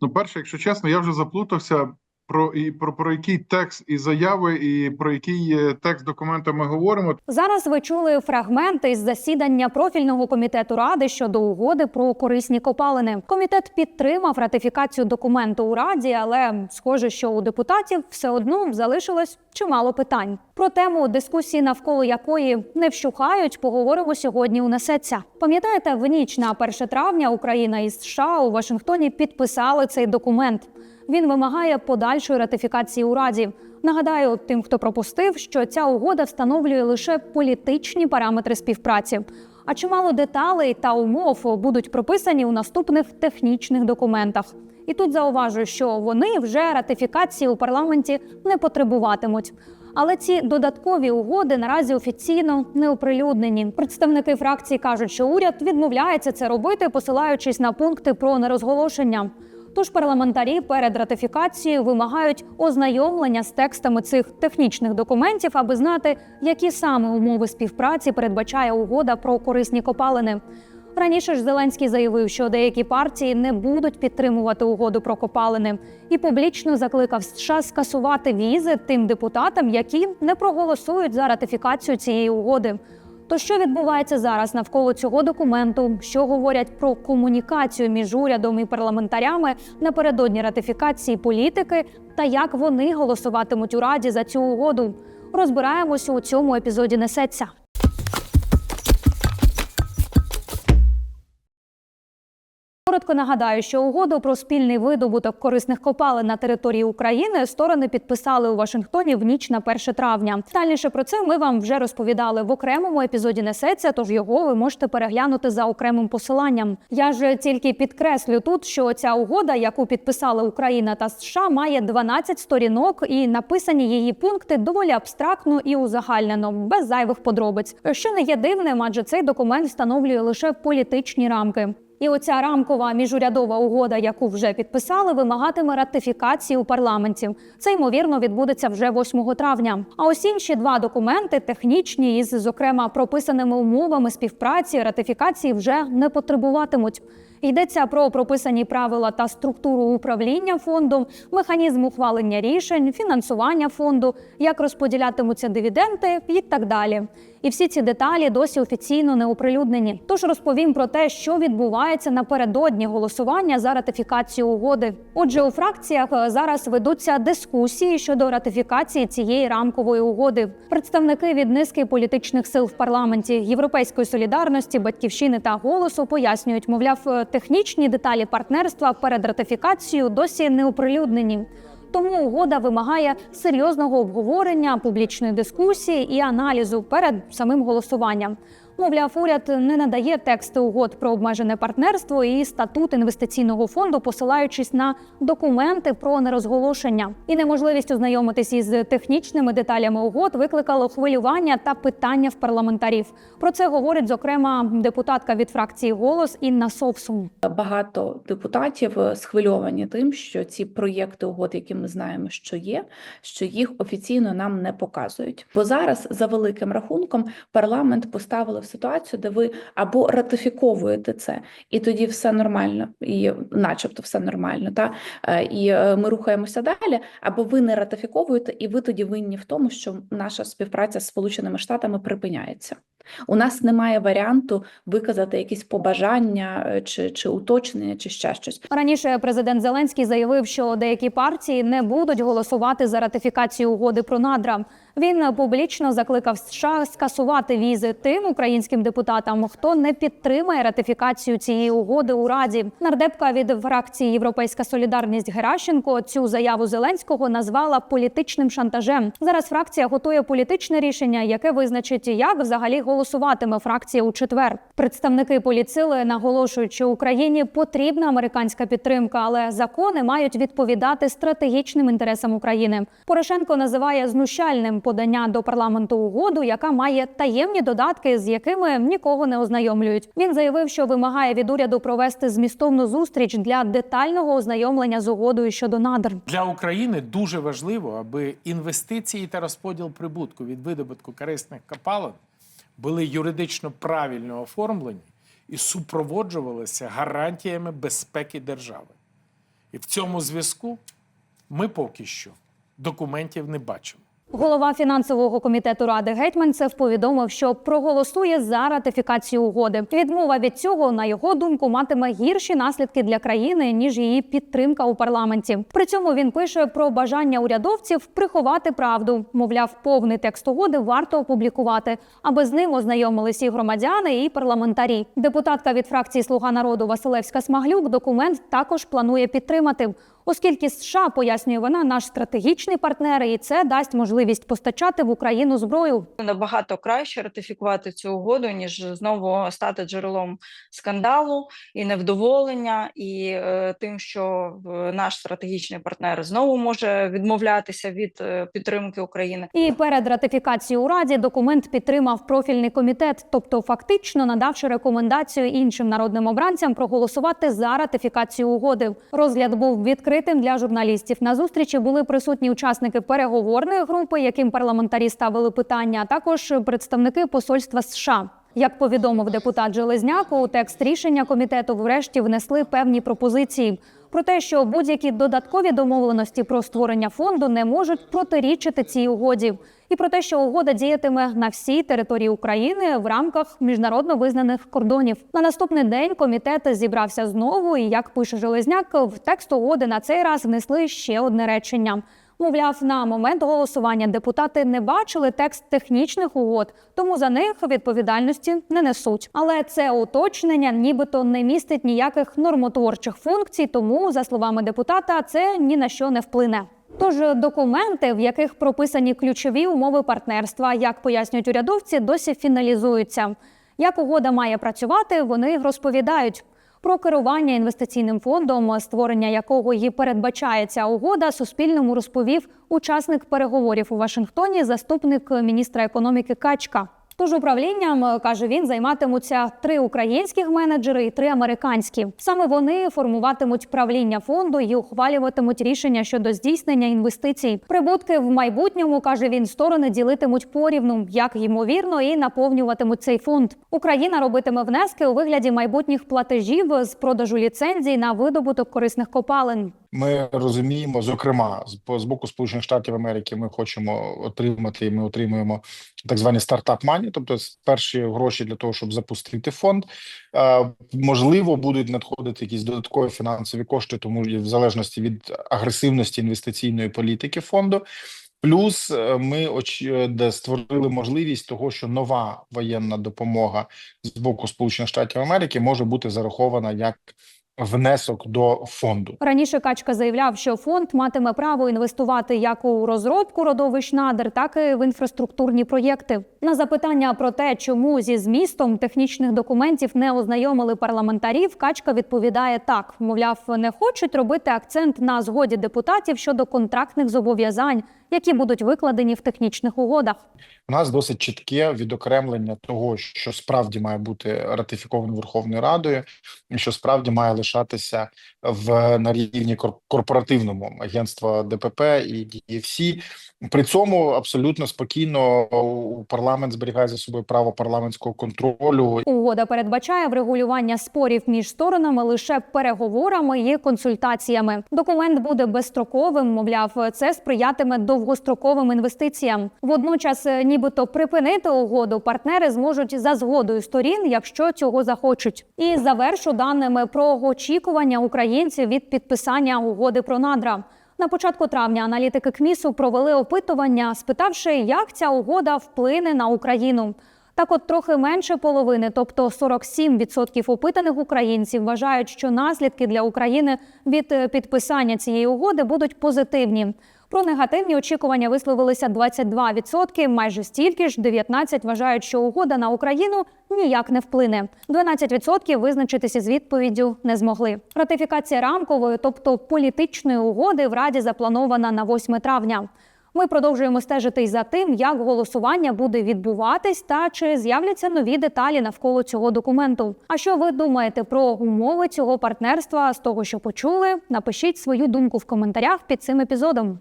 Ну, перше, якщо чесно, я вже заплутався про і про, про який текст і заяви, і про який текст документа ми говоримо. Зараз ви чули фрагменти із засідання профільного комітету ради щодо угоди про корисні копалини. Комітет підтримав ратифікацію документу у раді, але схоже, що у депутатів все одно залишилось чимало питань. Про тему дискусії, навколо якої не вщухають, поговоримо сьогодні. Унесеться. Пам'ятаєте, в ніч на 1 травня Україна і США у Вашингтоні підписали цей документ. Він вимагає подальшої ратифікації у Раді. Нагадаю, тим, хто пропустив, що ця угода встановлює лише політичні параметри співпраці. А чимало деталей та умов будуть прописані у наступних технічних документах. І тут зауважу, що вони вже ратифікації у парламенті не потребуватимуть. Але ці додаткові угоди наразі офіційно не оприлюднені. Представники фракції кажуть, що уряд відмовляється це робити, посилаючись на пункти про нерозголошення. Тож парламентарі перед ратифікацією вимагають ознайомлення з текстами цих технічних документів, аби знати, які саме умови співпраці передбачає угода про корисні копалини. Раніше ж Зеленський заявив, що деякі партії не будуть підтримувати угоду про копалини, і публічно закликав США скасувати візи тим депутатам, які не проголосують за ратифікацію цієї угоди. То що відбувається зараз навколо цього документу? Що говорять про комунікацію між урядом і парламентарями напередодні ратифікації політики, та як вони голосуватимуть у раді за цю угоду? Розбираємося у цьому епізоді. Несеться. Коротко нагадаю, що угоду про спільний видобуток корисних копалин на території України сторони підписали у Вашингтоні в ніч на 1 травня. Детальніше про це ми вам вже розповідали в окремому епізоді несеться, тож його ви можете переглянути за окремим посиланням. Я ж тільки підкреслю тут, що ця угода, яку підписали Україна та США, має 12 сторінок, і написані її пункти доволі абстрактно і узагальнено, без зайвих подробиць. Що не є дивним, адже цей документ встановлює лише політичні рамки. І оця рамкова міжурядова угода, яку вже підписали, вимагатиме ратифікації у парламенті. Це ймовірно відбудеться вже 8 травня. А ось інші два документи, технічні із зокрема прописаними умовами співпраці, ратифікації вже не потребуватимуть. Йдеться про прописані правила та структуру управління фондом, механізм ухвалення рішень, фінансування фонду, як розподілятимуться дивіденди і так далі. І всі ці деталі досі офіційно не оприлюднені. Тож розповім про те, що відбувається напередодні голосування за ратифікацію угоди. Отже, у фракціях е, зараз ведуться дискусії щодо ратифікації цієї рамкової угоди. Представники від низки політичних сил в парламенті Європейської солідарності, батьківщини та голосу пояснюють, мовляв, е, технічні деталі партнерства перед ратифікацією досі не оприлюднені. Тому угода вимагає серйозного обговорення, публічної дискусії і аналізу перед самим голосуванням. Мовляв, уряд не надає тексти угод про обмежене партнерство і статут інвестиційного фонду, посилаючись на документи про нерозголошення. І неможливість ознайомитись із технічними деталями угод викликало хвилювання та питання в парламентарів. Про це говорить зокрема депутатка від фракції Голос Інна Совсун. Багато депутатів е, схвильовані тим, що ці проєкти угод, які ми знаємо, що є, що їх офіційно нам не показують. Бо зараз, за великим рахунком, парламент поставили ситуацію, де ви або ратифіковуєте це, і тоді все нормально, і начебто все нормально, та е, і е, ми рухаємося далі, або ви не ратифіковуєте, і ви тоді винні в тому, що наша співпраця з Сполученими Штатами припиняється. У нас немає варіанту виказати якісь побажання е, чи, чи уточнення, чи ще щось. Раніше президент Зеленський заявив, що деякі партії не будуть голосувати за ратифікацію угоди про надра. Він публічно закликав США скасувати візи тим українським депутатам, хто не підтримає ратифікацію цієї угоди у Раді. Нардепка від фракції Європейська Солідарність Геращенко цю заяву Зеленського назвала політичним шантажем. Зараз фракція готує політичне рішення, яке визначить, як взагалі голосуватиме фракція у четвер. Представники поліцили наголошують, що Україні потрібна американська підтримка, але закони мають відповідати стратегічним інтересам України. Порошенко називає знущальним подання до парламенту угоду, яка має таємні додатки, з якими нікого не ознайомлюють. Він заявив, що вимагає від уряду провести змістовну зустріч для детального ознайомлення з угодою щодо надр. Для України дуже важливо, аби інвестиції та розподіл прибутку від видобутку корисних копалин були юридично правильно оформлені і супроводжувалися гарантіями безпеки держави. І в цьому зв'язку ми поки що документів не бачимо. Голова фінансового комітету ради Гетьманцев повідомив, що проголосує за ратифікацію угоди. Відмова від цього, на його думку, матиме гірші наслідки для країни ніж її підтримка у парламенті. При цьому він пише про бажання урядовців приховати правду. Мовляв, повний текст угоди варто опублікувати, аби з ним ознайомились і громадяни, і парламентарі. Депутатка від фракції Слуга народу Василевська Смаглюк документ також планує підтримати. Оскільки США пояснює вона наш стратегічний партнер, і це дасть можливість постачати в Україну зброю. набагато краще ратифікувати цю угоду, ніж знову стати джерелом скандалу і невдоволення, і е, тим, що наш стратегічний партнер знову може відмовлятися від е, підтримки України. І перед ратифікацією у Раді документ підтримав профільний комітет, тобто фактично надавши рекомендацію іншим народним обранцям проголосувати за ратифікацію угоди. Розгляд був відкритим для журналістів. На зустрічі були присутні учасники переговорної групи, яким парламентарі ставили питання, а також представники посольства США. Як повідомив депутат Железняк, у текст рішення комітету врешті внесли певні пропозиції про те, що будь-які додаткові домовленості про створення фонду не можуть протирічити цій угоді, і про те, що угода діятиме на всій території України в рамках міжнародно визнаних кордонів. На наступний день комітет зібрався знову, і як пише Железняк, в текст угоди на цей раз внесли ще одне речення. Мовляв, на момент голосування депутати не бачили текст технічних угод, тому за них відповідальності не несуть. Але це уточнення, нібито не містить ніяких нормотворчих функцій, тому, за словами депутата, це ні на що не вплине. Тож документи, в яких прописані ключові умови партнерства, як пояснюють урядовці, досі фіналізуються. Як угода має працювати, вони розповідають. Про керування інвестиційним фондом, створення якого її передбачає ця угода, Суспільному розповів учасник переговорів у Вашингтоні, заступник міністра економіки Качка. Тож управлінням каже він займатимуться три українських менеджери і три американські. Саме вони формуватимуть правління фонду і ухвалюватимуть рішення щодо здійснення інвестицій. Прибутки в майбутньому каже він сторони ділитимуть порівну, як ймовірно, і наповнюватимуть цей фонд. Україна робитиме внески у вигляді майбутніх платежів з продажу ліцензій на видобуток корисних копалин. Ми розуміємо, зокрема, з з боку Сполучених Штатів Америки, ми хочемо отримати. Ми отримуємо так звані стартап мані, тобто перші гроші для того, щоб запустити фонд. Можливо, будуть надходити якісь додаткові фінансові кошти, тому в залежності від агресивності інвестиційної політики фонду. Плюс е, ми е, створили можливість того, що нова воєнна допомога з боку Сполучених Штатів Америки може бути зарахована як внесок до фонду. Раніше Качка заявляв, що фонд матиме право інвестувати як у розробку родовищ надр, так і в інфраструктурні проєкти. На запитання про те, чому зі змістом технічних документів не ознайомили парламентарів, Качка відповідає так: мовляв, не хочуть робити акцент на згоді депутатів щодо контрактних зобов'язань, які будуть викладені в технічних угодах. У нас досить чітке відокремлення того, що справді має бути ратифіковано Верховною Радою, і що справді має лишатися в на рівні кор- корпоративному агентства ДПП і DFC. При цьому абсолютно спокійно у парламент зберігає за собою право парламентського контролю Угода передбачає врегулювання спорів між сторонами лише переговорами і консультаціями. Документ буде безстроковим. Мовляв, це сприятиме довгостроковим інвестиціям. Водночас, е, нібито припинити угоду партнери зможуть за згодою сторін, якщо цього захочуть. І завершу даними про очікування українців від підписання угоди про надра. На початку травня аналітики КМІСу провели опитування, спитавши, як ця угода вплине на Україну. Так, от трохи менше половини, тобто 47% опитаних українців, вважають, що наслідки для України від е, підписання цієї угоди будуть позитивні. Про негативні очікування висловилися 22%, майже стільки ж 19% вважають, що угода на Україну ніяк не вплине. 12% визначитися з відповіддю не змогли. Ратифікація рамкової, тобто політичної угоди, в Раді запланована на 8 травня. Ми продовжуємо стежити й за тим, як голосування буде відбуватись та чи з'являться нові деталі навколо цього документу. А що ви думаєте про умови цього партнерства з того, що почули? Напишіть свою думку в коментарях під цим епізодом.